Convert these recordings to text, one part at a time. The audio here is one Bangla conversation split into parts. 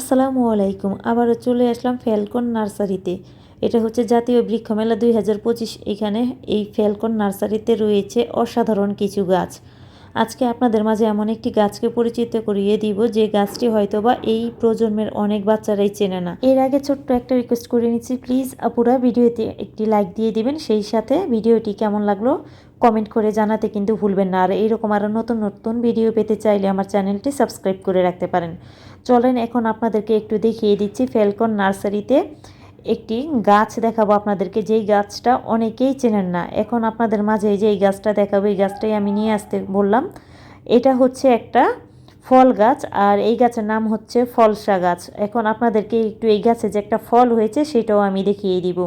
আসসালামু আলাইকুম। আবারও চলে আসলাম ফ্যালকন নার্সারিতে। এটা হচ্ছে জাতীয় বৃক্ষ মেলা দুই হাজার পঁচিশ। এখানে এই ফ্যালকন নার্সারিতে রয়েছে অসাধারণ কিছু গাছ। আজকে আপনাদের মাঝে এমন একটি গাছকে পরিচিত করিয়ে দিব, যে গাছটি হয়তোবা এই প্রজন্মের অনেক বাচ্চারাই চেনে না। এর আগে ছোট্ট একটা রিকোয়েস্ট করে নিচ্ছি প্লিজ আপুরা ভিডিওতে একটি লাইক দিয়ে দিবেন, সেই সাথে ভিডিওটি কেমন লাগল কমেন্ট করে জানাতে কিন্তু ভুলবেন না। আর এইরকম আরও নতুন নতুন ভিডিও পেতে চাইলে আমার চ্যানেলটি সাবস্ক্রাইব করে রাখতে পারেন। চলেন এখন আপনাদেরকে একটু দেখিয়ে দিচ্ছি ফ্যালকন নার্সারিতে একটি গাছ দেখাবো আপনাদেরকে। যেই গাছটা অনেকেই চেনেন না। এখন আপনাদের মাঝে যে এই গাছটা দেখাবো, এই গাছটাই আমি নিয়ে আসতে বললাম। এটা হচ্ছে একটা ফল গাছ, আর এই গাছের নাম হচ্ছে ফলসা গাছ। এখন আপনাদেরকে একটু এই গাছে যে একটা ফল হয়েছে, সেটাও আমি দেখিয়ে দিব।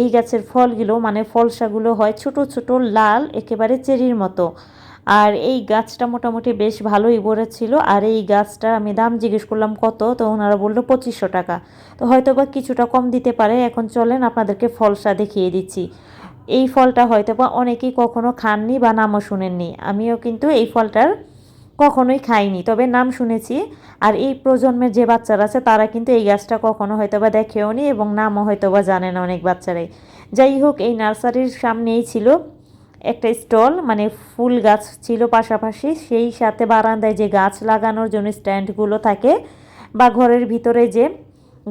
এই গাছের ফলগুলো মানে ফলসাগুলো হয় ছোট ছোট, লাল, একেবারে চেরির মতো। আর এই গাছটা মোটামুটি বেশ ভালোই ছিল আর এই গাছটা আমি দাম জিজ্ঞেস করলাম, কত? তো ওনারা বলল, পঁচিশশো টাকা। তো হয়তো বা কিছুটা কম দিতে পারে। এখন চলেন, আপনাদেরকে ফলসা দেখিয়ে দিচ্ছি। এই ফলটা হয়তো বা অনেকেই কখনো খাননি বা নামও শুনেননি। আমিও কিন্তু এই ফলটার কখনোই খাইনি। তবে নাম শুনেছি, আর এই প্রজন্মের যে বাচ্চারা আছে, তারা কিন্তু এই গাছটা কখনো হয়তো বা দেখেও নি এবং নামও হয়তো বা জানে না অনেক বাচ্চারাই। যাই হোক, এই নার্সারির সামনেই ছিল একটা স্টল মানে ফুল গাছ ছিল পাশাপাশি। সেই সাথে বারান্দায় যে গাছ লাগানোর জন্য স্ট্যান্ডগুলো থাকে, বা ঘরের ভিতরে যে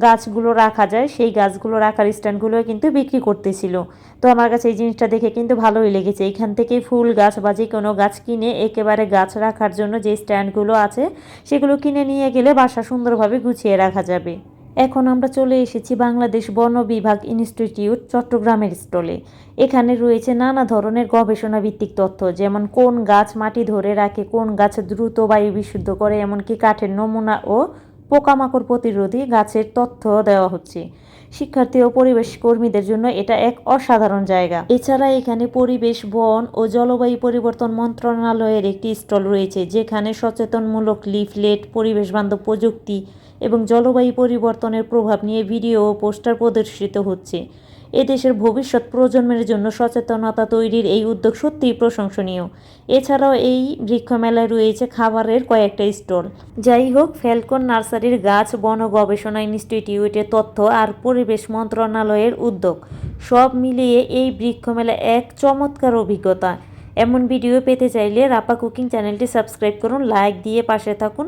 গাছগুলো রাখা যায়, সেই গাছগুলো রাখার স্ট্যান্ডগুলো কিন্তু বিক্রি করতেছিল। তো আমার কাছে এই জিনিসটা দেখে কিন্তু ভালোই লেগেছে। এখান থেকে ফুল গাছ বা যে কোনো গাছ কিনে একেবারে গাছ রাখার জন্য যে স্ট্যান্ডগুলো আছে, সেগুলো কিনে নিয়ে গেলে বাসা সুন্দরভাবে গুছিয়ে রাখা যাবে। এখন আমরা চলে এসেছি বাংলাদেশ বন বিভাগ ইনস্টিটিউট চট্টগ্রামের স্টলে। এখানে রয়েছে নানা ধরনের গবেষণা ভিত্তিক তথ্য, যেমন কোন গাছ মাটি ধরে রাখে, কোন গাছ দ্রুত বায়ু বিশুদ্ধ করে, এমনকি কাঠের নমুনা ও পোকামাকড় প্রতিরোধী গাছের তথ্য দেওয়া হচ্ছে। শিক্ষার্থী ও পরিবেশ কর্মীদের জন্য এটা এক অসাধারণ জায়গা। এছাড়া এখানে পরিবেশ, বন ও জলবায়ু পরিবর্তন মন্ত্রণালয়ের একটি স্টল রয়েছে, যেখানে সচেতনমূলক লিফলেট, পরিবেশ বান্ধব প্রযুক্তি এবং জলবায়ু পরিবর্তনের প্রভাব নিয়ে ভিডিও ও পোস্টার প্রদর্শিত হচ্ছে। এদেশের ভবিষ্যৎ প্রজন্মের জন্য সচেতনতা তৈরির এই উদ্যোগ সত্যিই প্রশংসনীয়। এছাড়াও এই বৃক্ষমেলায় রয়েছে খাবারের কয়েকটা স্টল। যাই হোক, ফ্যালকন নার্সারির গাছ বন গবেষণা ইনস্টিটিউটের তথ্য আর পরিবেশ মন্ত্রণালয়ের উদ্যোগ। সব মিলিয়ে এই বৃক্ষমেলা এক চমৎকার অভিজ্ঞতা। এমন ভিডিও পেতে চাইলে রাপা কুকিং চ্যানেলটি সাবস্ক্রাইব করুন, লাইক দিয়ে পাশে থাকুন।